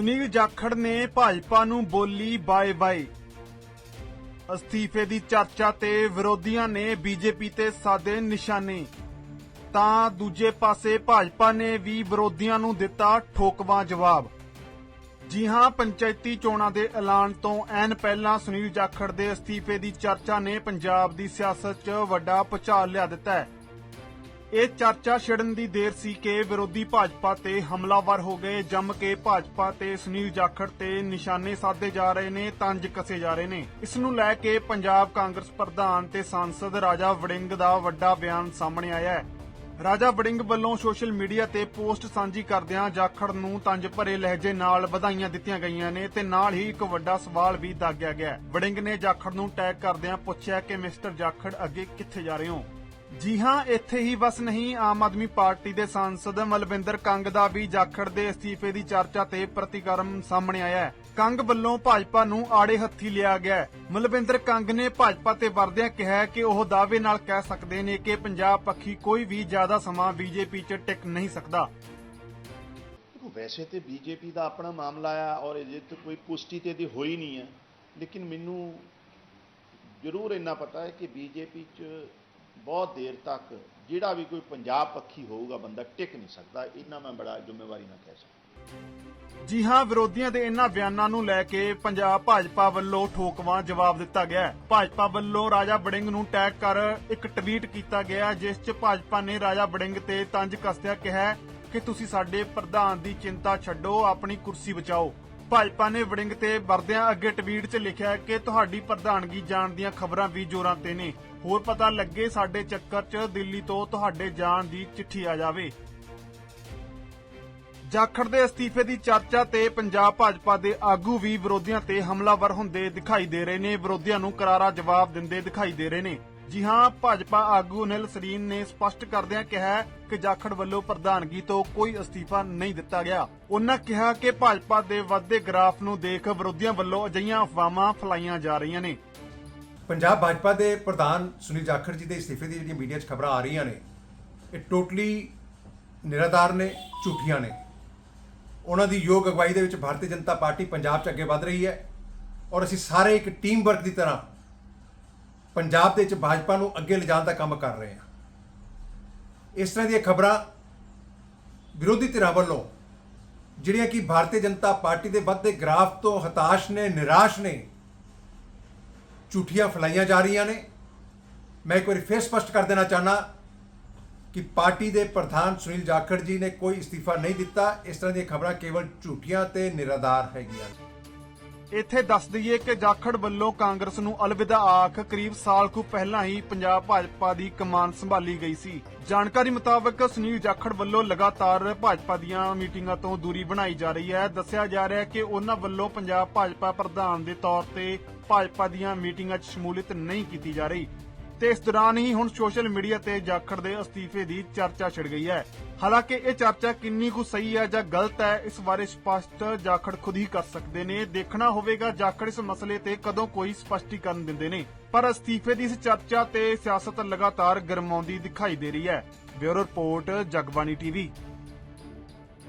ਸੁਨੀਲ ਜਾਖੜ ਨੇ ਭਾਜਪਾ ਨੂੰ ਬੋਲੀ ਬਾਏ ਬਾਏ। ਅਸਤੀਫੇ ਦੀ ਚਰਚਾ ਤੇ ਵਿਰੋਧੀਆਂ ਨੇ ਬੀਜੇਪੀ ਤੇ ਸਾਦੇ ਨਿਸ਼ਾਨੇ। ਤਾਂ ਦੂਜੇ ਪਾਸੇ ਭਾਜਪਾ ਨੇ ਵੀ ਵਿਰੋਧੀਆਂ ਨੂੰ ਦਿੱਤਾ ਠੋਕਵਾਂ ਜਵਾਬ। ਜੀ ਹਾਂ, ਪੰਚਾਇਤੀ ਚੋਣਾਂ ਦੇ ਐਲਾਨ ਤੋਂ ਐਨ ਪਹਿਲਾਂ ਸੁਨੀਲ ਜਾਖੜ ਦੇ ਅਸਤੀਫੇ ਦੀ ਚਰਚਾ ਨੇ ਪੰਜਾਬ ਦੀ ਸਿਆਸਤ 'ਚ ਵੱਡਾ ਭੁਚਾਲ ਲਿਆ ਦਿੱਤਾ ਹੈ। ਇਹ ਚਰਚਾ ਛਿੜਨ ਦੀ ਦੇਰ ਸੀ ਕਿ ਵਿਰੋਧੀ ਭਾਜਪਾ ਤੇ ਹਮਲਾਵਰ ਹੋ ਗਏ, ਜੰਮ ਕੇ ਭਾਜਪਾ ਤੇ ਸੁਨੀਲ ਜਾਖੜ ਤੇ ਨਿਸ਼ਾਨੇ ਸਾਧੇ ਜਾ ਰਹੇ ਨੇ, ਤੰਜ ਕਸੇ ਜਾ ਰਹੇ ਨੇ। ਇਸ ਨੂੰ ਲੈ ਕੇ ਪੰਜਾਬ ਕਾਂਗਰਸ ਪ੍ਰਧਾਨ ਤੇ ਸਾਂਸਦ ਰਾਜਾ ਵੜਿੰਗ ਦਾ ਵੱਡਾ ਬਿਆਨ ਸਾਹਮਣੇ ਆਇਆ ਹੈ। ਰਾਜਾ ਵੜਿੰਗ ਵੱਲੋਂ ਸੋਸ਼ਲ ਮੀਡੀਆ ਤੇ ਪੋਸਟ ਸਾਂਝੀ ਕਰਦਿਆਂ ਜਾਖੜ ਨੂੰ ਤੰਜ ਭਰੇ ਲਹਿਜੇ ਨਾਲ ਵਧਾਈਆਂ ਦਿੱਤੀਆਂ ਗਈਆਂ ਨੇ ਤੇ ਨਾਲ ਹੀ ਇੱਕ ਵੱਡਾ ਸਵਾਲ ਵੀ ਦਾਗਿਆ ਗਿਆ ਵੜਿੰਗ ਨੇ ਜਾਖੜ ਨੂੰ ਟੈਗ ਕਰਦਿਆਂ ਪੁੱਛਿਆ ਕਿ, ਮਿਸਟਰ ਜਾਖੜ, ਅੱਗੇ ਕਿੱਥੇ ਜਾ ਰਹੇ ਹੋ? ਜੀ ਹਾਂ, ਇੱਥੇ ਹੀ ਬਸ ਨਹੀਂ, ਆਮ ਆਦਮੀ ਪਾਰਟੀ ਦੇ ਸਾਂਸਦ ਮਲਵਿੰਦਰ ਕੰਗ ਦਾ ਵੀ ਜਾਖੜ ਦੇ ਅਸਤੀਫੇ ਦੀ ਚਰਚਾ ਤੇ ਪ੍ਰਤੀਕਰਮ ਸਾਹਮਣੇ ਆਇਆ ਹੈ। ਕੰਗ ਵੱਲੋਂ ਭਾਜਪਾ ਨੂੰ ਆੜੇ ਹੱਥੀ ਲਿਆ ਗਿਆ ਮਲਵਿੰਦਰ ਕੰਗ ਨੇ ਭਾਜਪਾ ਤੇ ਵਰਦਿਆਂ ਕਿਹਾ ਕਿ ਉਹ ਦਾਅਵੇ ਨਾਲ ਕਹਿ ਸਕਦੇ ਨੇ ਕਿ ਪੰਜਾਬ ਪੱਖੀ ਕੋਈ ਵੀ ਜ਼ਿਆਦਾ ਸਮਾਂ ਬੀਜੇਪੀ 'ਚ ਟਿਕ ਨਹੀਂ ਸਕਦਾ। ਵੈਸੇ ਤੇ ਬੀਜੇਪੀ ਦਾ ਆਪਣਾ ਮਾਮਲਾ ਆ ਔਰ ਇਹਦੇ ਤੇ ਕੋਈ ਪੁਸ਼ਟੀ ਤੇ ਦੀ ਹੋਈ ਨਹੀਂ ਹੈ। ਲੇਕਿਨ ਮੈਨੂੰ ਜ਼ਰੂਰ ਇੰਨਾ ਪਤਾ ਹੈ ਕਿ ਬੀਜੇਪੀ 'ਚ ਬਹੁਤ ਦੇਰ ਤੱਕ ਜਿਹੜਾ ਵੀ ਕੋਈ ਪੰਜਾਬ ਪੱਖੀ ਹੋਊਗਾ, ਬੰਦਾ ਟਿਕ ਨਹੀਂ ਸਕਦਾ। ਇਹਨਾਂ ਮੈਂ ਬੜਾ ਜ਼ਿੰਮੇਵਾਰੀ ਨਾਲ ਕਹਿ ਸਕਦਾ। ਜੀ ਹਾਂ, ਵਿਰੋਧੀਆਂ ਦੇ ਇਹਨਾਂ ਬਿਆਨਾਂ ਨੂੰ ਲੈ ਕੇ ਪੰਜਾਬ ਭਾਜਪਾ ਵੱਲੋਂ ਠੋਕਵਾਂ ਜਵਾਬ ਦਿੱਤਾ ਗਿਆ ਹੈ। ਭਾਜਪਾ ਵੱਲੋਂ ਰਾਜਾ ਬੜਿੰਗ ਨੂੰ ਟੈਗ ਕਰ ਇੱਕ ਟਵੀਟ ਕੀਤਾ ਗਿਆ ਜਿਸ 'ਚ ਭਾਜਪਾ ਨੇ ਰਾਜਾ ਬੜਿੰਗ ਤੇ ਤੰਜ ਕਸਦਿਆਂ ਕਿਹਾ ਕਿ ਤੁਸੀਂ ਸਾਡੇ ਪ੍ਰਧਾਨ ਦੀ ਚਿੰਤਾ ਛੱਡੋ, ਆਪਣੀ ਕੁਰਸੀ ਬਚਾਓ। ਭਾਜਪਾ ਨੇ ਵੜਿੰਗ ਤੇ ਵਰਦਿਆਂ ਅੱਗੇ ਟਵੀਟ 'ਚ ਲਿਖਿਆ ਕਿ ਤੁਹਾਡੀ ਪ੍ਰਧਾਨਗੀ ਜਾਣ ਦੀਆਂ ਖਬਰਾਂ ਵੀ ਜ਼ੋਰਾਂ ਤੇ ਨੇ। ਹੋਰ ਪਤਾ ਲੱਗੇ ਸਾਡੇ ਚੱਕਰ 'ਚ ਦਿੱਲੀ ਤੋਂ ਤੁਹਾਡੇ ਜਾਣ ਦੀ ਚਿੱਠੀ ਆ ਜਾਵੇ। ਜਾਖੜ ਦੇ ਅਸਤੀਫੇ ਦੀ ਚਰਚਾ ਤੇ ਪੰਜਾਬ ਭਾਜਪਾ ਦੇ ਆਗੂ ਵੀ ਵਿਰੋਧੀਆਂ ਤੇ ਹਮਲਾਵਰ ਹੁੰਦੇ ਦਿਖਾਈ ਦੇ ਰਹੇ ਨੇ। ਵਿਰੋਧੀਆਂ ਨੂੰ ਕਰਾਰਾ ਜਵਾਬ ਦਿੰਦੇ ਦਿਖਾਈ ਦੇ ਰਹੇ ਨੇ। ਜੀ ਹਾਂ, ਭਾਜਪਾ ਆਗੂ ਅਨਿਲ ਸਰੀਨ ਨੇ ਸਪਸ਼ਟ ਕਰਦਿਆਂ ਕਿਹਾ ਕਿ ਜਾਖੜ ਵੱਲੋਂ ਪ੍ਰਧਾਨਗੀ ਤੋਂ ਕੋਈ ਅਸਤੀਫਾ ਨਹੀਂ ਦਿੱਤਾ ਗਿਆ। ਉਹਨਾਂ ਕਿਹਾ ਕਿ ਭਾਜਪਾ ਦੇ ਵੱਧਦੇ ਗ੍ਰਾਫ ਨੂੰ ਦੇਖ ਵਿਰੋਧੀਆਂ ਵੱਲੋਂ ਅਜਿਹੀਆਂ ਅਫਵਾਹਾਂ ਫੈਲਾਈਆਂ ਜਾ ਰਹੀਆਂ ਨੇ। ਪੰਜਾਬ ਭਾਜਪਾ ਦੇ ਪ੍ਰਧਾਨ ਸੁਨੀਲ ਜਾਖੜ ਜੀ ਦੇ ਅਸਤੀਫੇ ਦੀ ਜਿਹੜੀਆਂ ਮੀਡੀਆ 'ਚ ਖਬਰਾਂ ਆ ਰਹੀਆਂ ਨੇ, ਇਹ ਟੋਟਲੀ ਨਿਰਾਧਾਰ ਨੇ, ਝੂਠੀਆਂ ਨੇ। ਉਹਨਾਂ ਦੀ ਯੋਗ ਅਗਵਾਈ ਦੇ ਵਿੱਚ ਭਾਰਤੀ ਜਨਤਾ ਪਾਰਟੀ ਪੰਜਾਬ 'ਚ ਅੱਗੇ ਵਧ ਰਹੀ ਹੈ ਔਰ ਅਸੀਂ ਸਾਰੇ ਇੱਕ ਟੀਮ ਵਰਕ ਦੀ ਤਰ੍ਹਾਂ ਪੰਜਾਬ ਦੇ ਵਿੱਚ ਭਾਜਪਾ ਨੂੰ ਅੱਗੇ ਲਿਜਾਣ ਦਾ ਕੰਮ ਕਰ ਰਹੇ ਹਾਂ। ਇਸ ਤਰ੍ਹਾਂ ਦੀਆਂ ਖਬਰਾਂ ਵਿਰੋਧੀ ਧਿਰਾਂ ਵੱਲੋਂ, ਜਿਹੜੀਆਂ ਕਿ ਭਾਰਤੀ ਜਨਤਾ ਪਾਰਟੀ ਦੇ ਵੱਧਦੇ ਗ੍ਰਾਫ ਤੋਂ ਹਤਾਸ਼ ਨੇ, ਨਿਰਾਸ਼ ਨੇ, ਝੂਠੀਆਂ ਫੈਲਾਈਆਂ ਜਾ ਰਹੀਆਂ ਨੇ। ਮੈਂ ਇੱਕ ਵਾਰੀ ਫੇਰ ਸਪਸ਼ਟ ਕਰ ਦੇਣਾ ਚਾਹਨਾ ਕਿ ਪਾਰਟੀ ਦੇ ਪ੍ਰਧਾਨ ਸੁਨੀਲ ਜਾਖੜ ਜੀ ਨੇ ਕੋਈ ਅਸਤੀਫਾ ਨਹੀਂ ਦਿੱਤਾ। ਇਸ ਤਰ੍ਹਾਂ ਦੀਆਂ ਖਬਰਾਂ ਕੇਵਲ ਝੂਠੀਆਂ ਤੇ ਨਿਰਾਧਾਰ ਹੈਗੀਆਂ ਇੱਥੇ ਦੱਸ ਦਈਏ ਕਿ ਜਾਖੜ ਵੱਲੋਂ ਕਾਂਗਰਸ ਨੂੰ ਅਲਵਿਦਾ ਆਖ ਕਰੀਬ ਸਾਲ ਕੁ ਪਹਿਲਾਂ ਹੀ ਪੰਜਾਬ ਭਾਜਪਾ ਦੀ ਕਮਾਨ ਸੰਭਾਲੀ ਗਈ ਸੀ। ਜਾਣਕਾਰੀ ਮੁਤਾਬਕ ਸੁਨੀਲ ਜਾਖੜ ਵੱਲੋਂ ਲਗਾਤਾਰ ਭਾਜਪਾ ਦੀਆਂ ਮੀਟਿੰਗਾਂ ਤੋਂ ਦੂਰੀ ਬਣਾਈ ਜਾ ਰਹੀ ਹੈ। ਦੱਸਿਆ ਜਾ ਰਿਹਾ ਹੈ ਕਿ ਉਹਨਾਂ ਵੱਲੋਂ ਪੰਜਾਬ ਭਾਜਪਾ ਪ੍ਰਧਾਨ ਦੇ ਤੌਰ ਤੇ ਭਾਜਪਾ ਦੀਆਂ ਮੀਟਿੰਗਾਂ 'ਚ ਸ਼ਮੂਲੀਅਤ ਨਹੀਂ ਕੀਤੀ ਜਾ ਰਹੀ। ਤੇ ਇਸ ਦੌਰਾਨ ਹੀ ਹੁਣ ਸੋਸ਼ਲ ਮੀਡੀਆ ਤੇ ਜਾਖੜ ਦੇ ਅਸਤੀਫੇ ਦੀ ਚਰਚਾ ਛਿੜ ਗਈ ਹੈ। ਹਾਲਾਂਕਿ ਇਹ ਚਰਚਾ ਕਿੰਨੀ ਕੁ ਸਹੀ ਹੈ ਜਾਂ ਗਲਤ ਹੈ, ਇਸ ਬਾਰੇ ਸਪਸ਼ਟ ਜਾਖੜ ਖੁਦ ਹੀ ਕਰ ਸਕਦੇ ਨੇ। ਦੇਖਣਾ ਹੋਵੇਗਾ ਜਾਖੜ ਇਸ ਮਸਲੇ ਤੇ ਕਦੋਂ ਕੋਈ ਸਪਸ਼ਟੀਕਰਨ ਦਿੰਦੇ ਨੇ। ਪਰ ਅਸਤੀਫੇ ਦੀ ਇਸ ਚਰਚਾ ਤੇ ਸਿਆਸਤ ਲਗਾਤਾਰ ਗਰਮਾਉਂਦੀ ਦਿਖਾਈ ਦੇ ਰਹੀ ਹੈ। Bureau report, Jagbani TV.